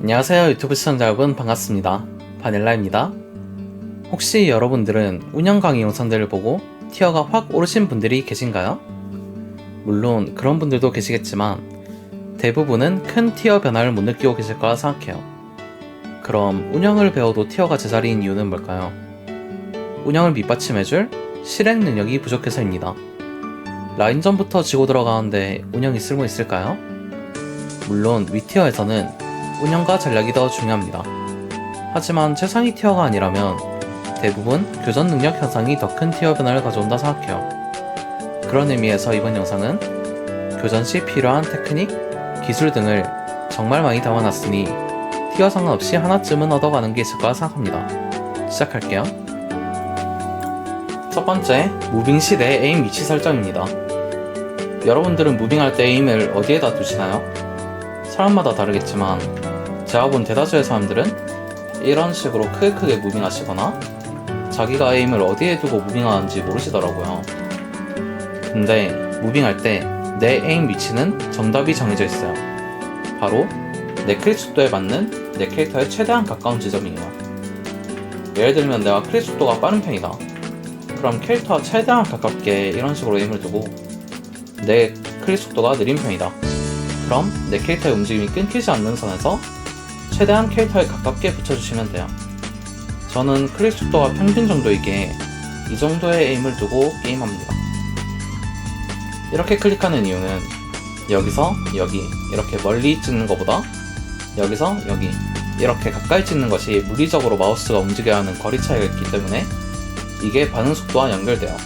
안녕하세요 유튜브 시청자 여러분 반갑습니다 바닐라입니다 혹시 여러분들은 운영 강의 영상들을 보고 티어가 확 오르신 분들이 계신가요? 물론 그런 분들도 계시겠지만 대부분은 큰 티어 변화를 못 느끼고 계실 거라 생각해요 그럼 운영을 배워도 티어가 제자리인 이유는 뭘까요? 운영을 밑받침해줄 실행 능력이 부족해서입니다 라인전부터 지고 들어가는데 운영이 쓸모 있을까요? 물론 위티어에서는 운영과 전략이 더 중요합니다. 하지만 최상위 티어가 아니라면 대부분 교전 능력 향상이 더 큰 티어 변화를 가져온다 생각해요. 그런 의미에서 이번 영상은 교전 시 필요한 테크닉, 기술 등을 정말 많이 담아놨으니 티어 상관없이 하나쯤은 얻어가는 게 있을 거라 생각합니다. 시작할게요. 첫 번째, 무빙 시대 에임 위치 설정입니다. 여러분들은 무빙할 때 에임을 어디에다 두시나요? 사람마다 다르겠지만 본 대다수의 사람들은 이런 식으로 크게 크게 무빙하시거나 자기가 에임을 어디에 두고 무빙하는지 모르시더라고요. 근데 무빙할 때 내 에임 위치는 정답이 정해져 있어요. 바로 내 클릭 속도에 맞는 내 캐릭터에 최대한 가까운 지점이에요. 예를 들면 내가 클릭 속도가 빠른 편이다. 그럼 캐릭터와 최대한 가깝게 이런 식으로 에임을 두고 내 클릭 속도가 느린 편이다. 그럼 내 캐릭터의 움직임이 끊기지 않는 선에서 최대한 캐릭터에 가깝게 붙여주시면 돼요. 저는 클릭 속도가 평균 정도이기에 이 정도의 에임을 두고 게임합니다. 이렇게 클릭하는 이유는 여기서 여기 이렇게 멀리 찍는 것보다 여기서 여기 이렇게 가까이 찍는 것이 물리적으로 마우스가 움직여야 하는 거리 차이가 있기 때문에 이게 반응 속도와 연결돼요.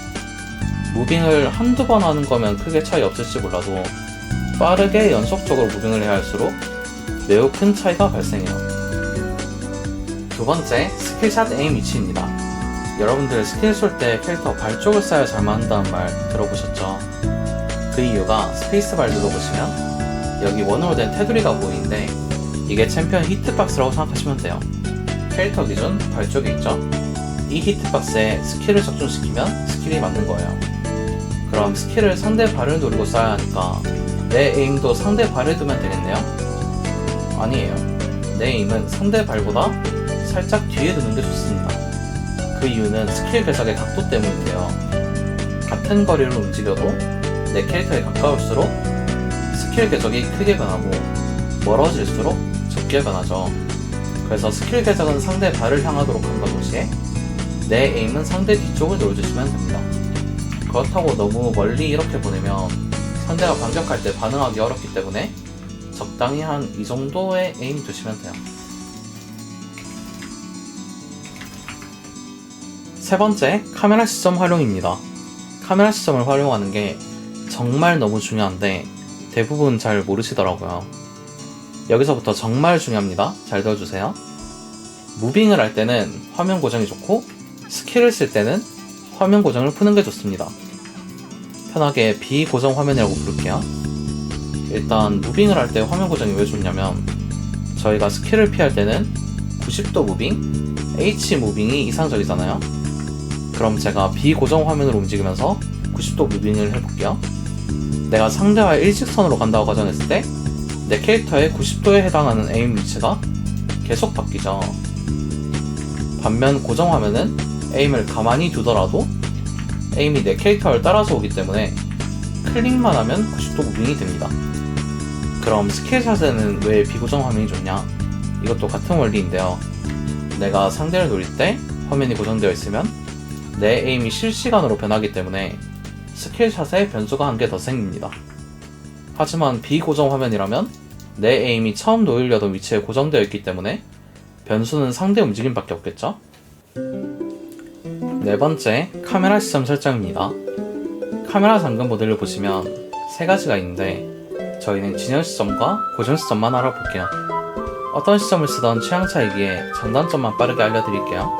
무빙을 한두 번 하는 거면 크게 차이 없을지 몰라도 빠르게 연속적으로 무빙을 해야 할수록 매우 큰 차이가 발생해요. 두 번째, 스킬샷 에임 위치입니다. 여러분들 스킬 쏠 때 캐릭터 발 쪽을 쏴야 잘 맞는다는 말 들어보셨죠? 그 이유가 스페이스발 눌러보시면 여기 원으로 된 테두리가 보이는데 이게 챔피언 히트박스라고 생각하시면 돼요. 캐릭터 기준 발 쪽에 있죠? 이 히트박스에 스킬을 적중시키면 스킬이 맞는 거예요. 그럼 스킬을 상대 발을 누르고 쏴야 하니까 내 에임도 상대 발을 두면 되겠네요? 아니에요. 내 에임은 상대 발보다 살짝 뒤에 두는 게 좋습니다. 그 이유는 스킬 궤적의 각도 때문인데요. 같은 거리를 움직여도 내 캐릭터에 가까울수록 스킬 궤적이 크게 변하고 멀어질수록 적게 변하죠. 그래서 스킬 궤적은 상대 발을 향하도록 한과 동시에 내 에임은 상대 뒤쪽을 눌러주시면 됩니다. 그렇다고 너무 멀리 이렇게 보내면 상대가 반격할 때 반응하기 어렵기 때문에 적당히 한 이 정도의 에임 두시면 돼요. 세 번째, 카메라 시점 활용입니다. 카메라 시점을 활용하는 게 정말 너무 중요한데 대부분 잘 모르시더라고요. 여기서부터 정말 중요합니다. 잘 들어주세요. 무빙을 할 때는 화면 고정이 좋고 스킬을 쓸 때는 화면 고정을 푸는 게 좋습니다. 편하게 비고정 화면이라고 부를게요. 일단 무빙을 할 때 화면 고정이 왜 좋냐면 저희가 스킬을 피할 때는 90도 무빙, H 무빙이 이상적이잖아요. 그럼 제가 비고정 화면으로 움직이면서 90도 무빙을 해볼게요. 내가 상대와 일직선으로 간다고 가정했을 때 내 캐릭터의 90도에 해당하는 에임 위치가 계속 바뀌죠. 반면 고정 화면은 에임을 가만히 두더라도 에임이 내 캐릭터를 따라서 오기 때문에 클릭만 하면 90도 무빙이 됩니다. 그럼 스킬샷에는 왜 비고정 화면이 좋냐? 이것도 같은 원리인데요. 내가 상대를 노릴 때 화면이 고정되어 있으면 내 에임이 실시간으로 변하기 때문에 스킬샷에 변수가 한 개 더 생깁니다. 하지만 비고정 화면이라면 내 에임이 처음 놓이려던 위치에 고정되어 있기 때문에 변수는 상대 움직임밖에 없겠죠? 네 번째, 카메라 시점 설정입니다. 카메라 잠금 모델을 보시면 세 가지가 있는데 저희는 진영 시점과 고정 시점만 알아볼게요. 어떤 시점을 쓰던 취향 차이기에 장단점만 빠르게 알려드릴게요.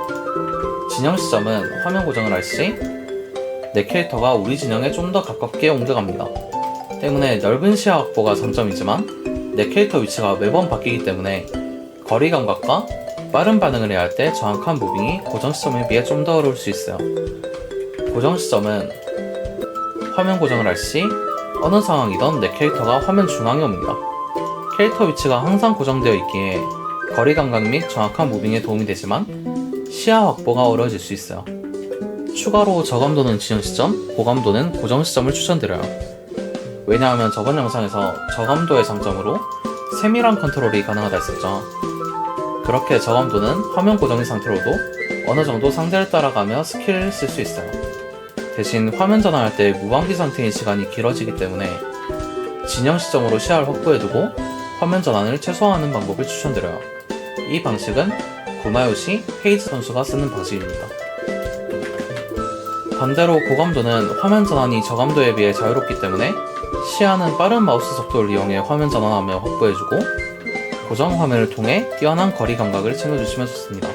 진영 시점은 화면 고정을 할 시 내 캐릭터가 우리 진영에 좀 더 가깝게 옮겨갑니다. 때문에 넓은 시야 확보가 장점이지만 내 캐릭터 위치가 매번 바뀌기 때문에 거리 감각과 빠른 반응을 해야 할 때 정확한 무빙이 고정 시점에 비해 좀 더 어려울 수 있어요. 고정 시점은 화면 고정을 할 시 어느 상황이든 내 캐릭터가 화면 중앙에 옵니다. 캐릭터 위치가 항상 고정되어 있기에 거리 감각 및 정확한 무빙에 도움이 되지만 시야 확보가 어려워질 수 있어요. 추가로 저감도는 지정 시점, 고감도는 고정 시점을 추천드려요. 왜냐하면 저번 영상에서 저감도의 장점으로 세밀한 컨트롤이 가능하다 했었죠. 그렇게 저감도는 화면 고정인 상태로도 어느 정도 상대를 따라가며 스킬을 쓸 수 있어요. 대신 화면 전환할 때 무방비 상태인 시간이 길어지기 때문에 진영 시점으로 시야를 확보해두고 화면 전환을 최소화하는 방법을 추천드려요. 이 방식은 구마요시 헤이즈 선수가 쓰는 방식입니다. 반대로 고감도는 화면 전환이 저감도에 비해 자유롭기 때문에 시야는 빠른 마우스 속도를 이용해 화면 전환하며 확보해주고 고정 화면을 통해 뛰어난 거리 감각을 챙겨주시면 좋습니다.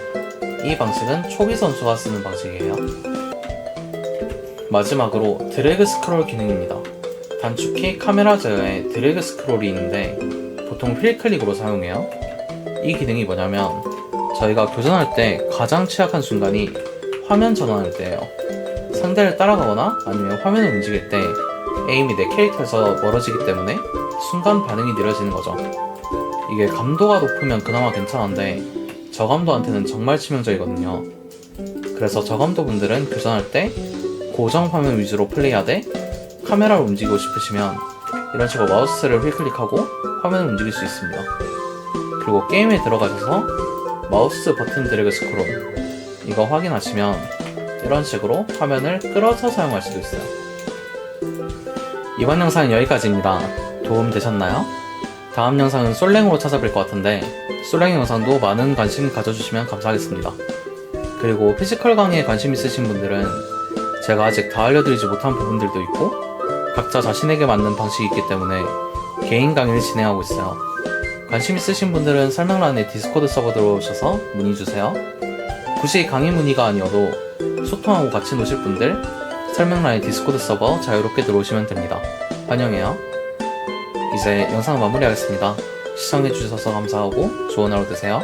이 방식은 초비 선수가 쓰는 방식이에요. 마지막으로 드래그 스크롤 기능입니다. 단축키 카메라 제어에 드래그 스크롤이 있는데 보통 휠 클릭으로 사용해요. 이 기능이 뭐냐면 저희가 교전할 때 가장 취약한 순간이 화면 전환할 때예요. 상대를 따라가거나 아니면 화면을 움직일 때 에임이 내 캐릭터에서 멀어지기 때문에 순간 반응이 느려지는 거죠. 이게 감도가 높으면 그나마 괜찮은데 저감도한테는 정말 치명적이거든요. 그래서 저감도 분들은 교전할 때 고정 화면 위주로 플레이하되 카메라를 움직이고 싶으시면 이런 식으로 마우스를 휠클릭하고 화면을 움직일 수 있습니다. 그리고 게임에 들어가셔서 마우스 버튼 드래그 스크롤 이거 확인하시면 이런 식으로 화면을 끌어서 사용할 수도 있어요. 이번 영상은 여기까지입니다. 도움 되셨나요? 다음 영상은 솔랭으로 찾아뵐 것 같은데 솔랭 영상도 많은 관심 가져주시면 감사하겠습니다. 그리고 피지컬 강의에 관심 있으신 분들은 제가 아직 다 알려드리지 못한 부분들도 있고 각자 자신에게 맞는 방식이 있기 때문에 개인 강의를 진행하고 있어요. 관심 있으신 분들은 설명란에 디스코드 서버 들어오셔서 문의 주세요. 굳이 강의 문의가 아니어도 소통하고 같이 노실 분들 설명란에 디스코드 서버 자유롭게 들어오시면 됩니다. 환영해요. 이제 영상 마무리하겠습니다. 시청해주셔서 감사하고 좋은 하루 되세요.